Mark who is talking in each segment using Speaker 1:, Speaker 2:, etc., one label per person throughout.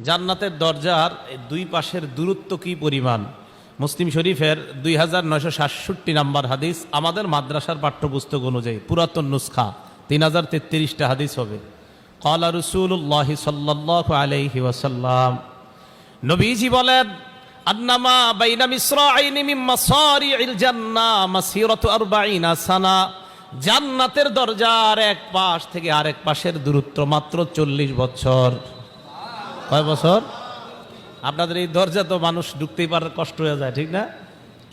Speaker 1: জান্নাতের দরজার দুই পাশের দূরত্ব কি পরিমাণ? মুসলিম শরীফের দুই হাজার নয়শো সাতষট্টি নাম্বার হাদিস আমাদের মাদ্রাসার পাঠ্যপুস্তক অনুযায়ী, পুরাতন নুসখা, তিন হাজার তেত্রিশটা হাদিস হবে। কলা রসুল্লাহ সাল্লাহ আলাইহি ওয়াসাল্লাম, নবীজি বলেন, আন্নামা বাইনা মিসরাইনি মিন মাসারিইল জান্নাহ মাসিরাতু 40 সানা। জান্নাতের দরজার এক পাশ থেকে আরেক পাশের দূরত্ব মাত্র চল্লিশ বছর। কয় বছর? আপনাদের এই দরজা তো মানুষ ঢুকতেই পারার কষ্ট হয়ে যায়, ঠিক না?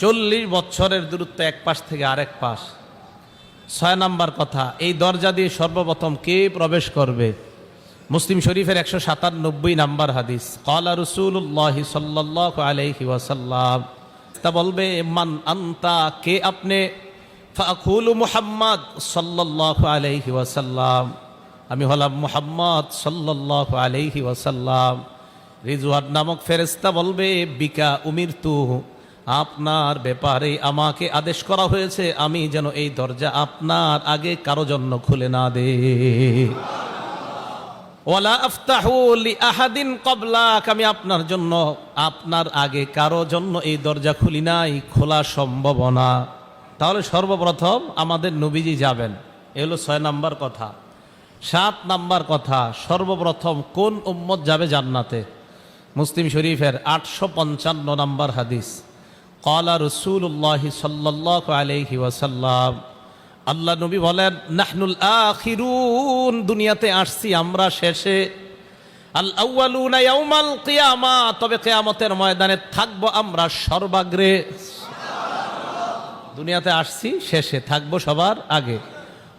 Speaker 1: চল্লিশ বছরের দূরত্ব এক পাশ থেকে আরেক পাশ। ছয় নাম্বার কথা, এই দরজা দিয়ে সর্বপ্রথম কে প্রবেশ করবে? মুসলিম শরীফের একশো সাতানব্বই নাম্বার হাদিস কলা রসুল্লাহ সাল্লাহ আলহি ওয়াসাল্লাম তা বলবে, মান আন্তা, কে আপনি? ফাকুল মুহাম্মদ সাল্লাহ আলহি ওয়াসাল্লাম আমি হলাম মুহাম্মদ সাল্লাহ আলহি ওয়াসাল্লাম। রিজওয়ান নামক ফেরেস্তা বলবে, বিকা উমির তু আপনার ব্যাপারে আমাকে আদেশ করা হয়েছে, আমি যেন এই দরজা আপনার আগে কারও জন্য খুলে না দে ওয়ালা আফতাহু লি আহাদিন কবলাক আমি আপনার জন্য, আপনার আগে কারও জন্য এই দরজা খুলি নাই, খোলা সম্ভব না। তাহলে সর্বপ্রথম আমাদের নবীজি যাবেন। এ হলো ছয় নাম্বার কথা। সাত নাম্বার কথা, সর্বপ্রথম কোন উম্মত যাবে জান্নাতে? মুসলিম শরীফের আটশো পঞ্চান্ন নাম্বার হাদিস। কলা রসুল্লাহ সাল্লাহ আলহি ওয়াসাল্লাম। আল্লাহ নবী বলেন, নাহনুল আখিরুন, দুনিয়াতে আসছি আমরা শেষে। আল আউয়ালুনা ইয়াউমাল কিয়ামা, তবে কিয়ামতের ময়দানে থাকব আমরা সর্বাগ্রে। দুনিয়াতে আসছি শেষে, থাকব সবার আগে।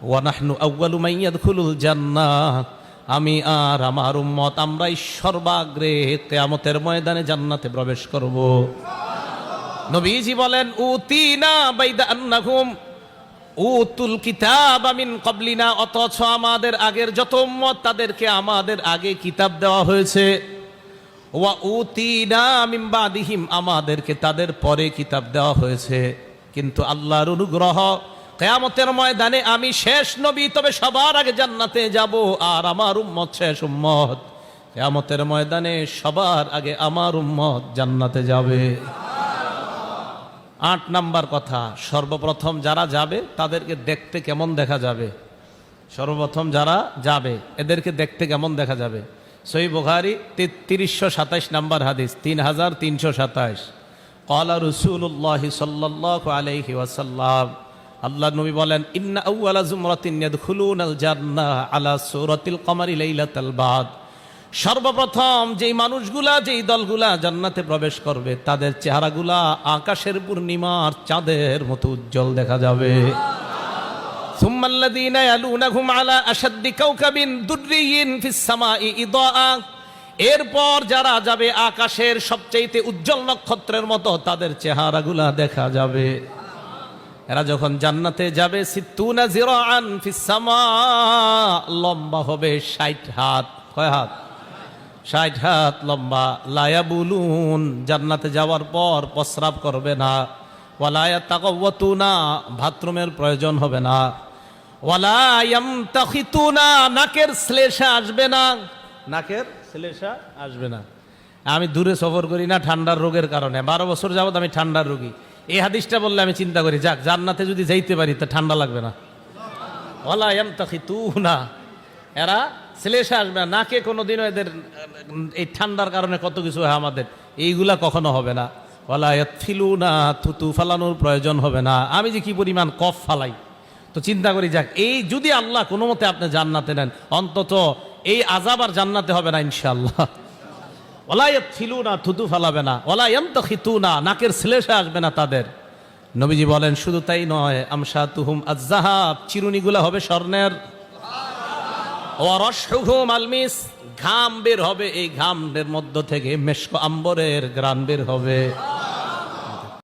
Speaker 1: ওয়ানাহনু আউয়ালু মান ইয়াদখুলুল জান্নাহ। আমি আর আমার উম্মত আমরাই সর্বাগ্রে কিয়ামতের ময়দানে জান্নাতে প্রবেশ করব। নবীজি বলেন, উতিনা বাইদা আন্নাহুম। উতুল কিতাব আমিন কবলিনা অথচ আমাদের আগের যত উম্মত, তাদেরকে আমাদের আগে কিতাব দেওয়া হয়েছে। ওয়া উতিনা মিন বাদিহিম। আমাদেরকে তাদের পরে কিতাব দেওয়া হয়েছে। কিন্তু আল্লাহর অনুগ্রহ কেয়ামতের ময়দানে আমি শেষ নবী, তবে সবার আগে জান্নাতে যাব আর আমার উম্মত শেষ উম্মত। কেয়ামতের ময়দানে সবার আগে আমার উম্মত জান্নাতে যাবে। আট নাম্বার কথা, সর্বপ্রথম যারা যাবে, তাদেরকে দেখতে কেমন দেখা যাবে? সর্বপ্রথম যারা যাবে, এদেরকে দেখতে কেমন দেখা যাবে? সই বুখারি তেত্রিশশো সাতাইশ নাম্বার হাদিস, তিন হাজার তিনশো সাতাইশ। কলা রসুল্লাহ সাল্লাহ আলহি ওয়াসাল্লাম আল্লাহ নবী বলেন, ইন্না আউয়ালা জুমরাতিন ইয়াদখুলুনাল জান্নাহ আলা সূরাতিল কমারি লাইলাতাল বাদ। সর্বপ্রথম যেই মানুষগুলা, যেই দলগুলা জান্নাতে প্রবেশ করবে, তাদের চেহারাগুলা আকাশের পূর্ণিমার চাঁদের মতো উজ্জ্বল দেখা যাবে। এরপর যারা যাবে আকাশের সবচেয়ে উজ্জ্বল নক্ষত্রের মতো, তাদের চেহারাগুলা দেখা যাবে। এরা যখন জান্নাতে যাবে, সিত্তুনা জিরাআন ফিস সামা, লম্বা হবে 60 হাত। কয় হাত? ষাট হাত লম্বা। লায়া বুলুন জান্নাতে যাওয়ার পর প্রস্রাব করবে না। ওয়ালায়া তাকবতু না বাথরুমের প্রয়োজন হবে না। ওয়ালায়াম তাখিতু না নাকের শ্লেষা আসবে না। নাকের শ্লেষা আসবে না। আমি দূরে সফর করি না ঠান্ডার রোগের কারণে। বারো বছর যাবত আমি ঠান্ডার রোগী। এই হাদিসটা বললে আমি চিন্তা করি, যাক, জান্নাতে যদি যাইতে পারি, তা ঠান্ডা লাগবে না। ওয়ালায়াম তাখিতু না এরা শ্লেষা আসবে না নাকে কোনোদিনও এদের, এই ঠান্ডার কারণে কত কিছু হয় আমাদের। এইগুলা কখনো হবে না। বলা ফিলু না থুতু ফালানোর প্রয়োজন হবে না। আমি যে কি পরিমাণ কফ ফালাই। তো চিন্তা করি, যাক, এই যদি আল্লাহ কোনো মতে আপনি জান্নাতে নেন, অন্তত এই আজাব আর জান্নাতে হবে না ইনশাল্লাহ ওলায়ত ফিলু না থুতু ফালাবে না। ওলায়ন্ত খিতু না নাকের শ্লেষে আসবে না তাদের। নবীজি বলেন, শুধু তাই নয় আমশা তুহুম আজাহাব চিরুনিগুলো হবে স্বর্ণের। ওয়ারসহুম আলমিস, ঘাম বের হবে, এই ঘামের মধ্য থেকে মেশক আম্বরের গ্রাম বের হবে।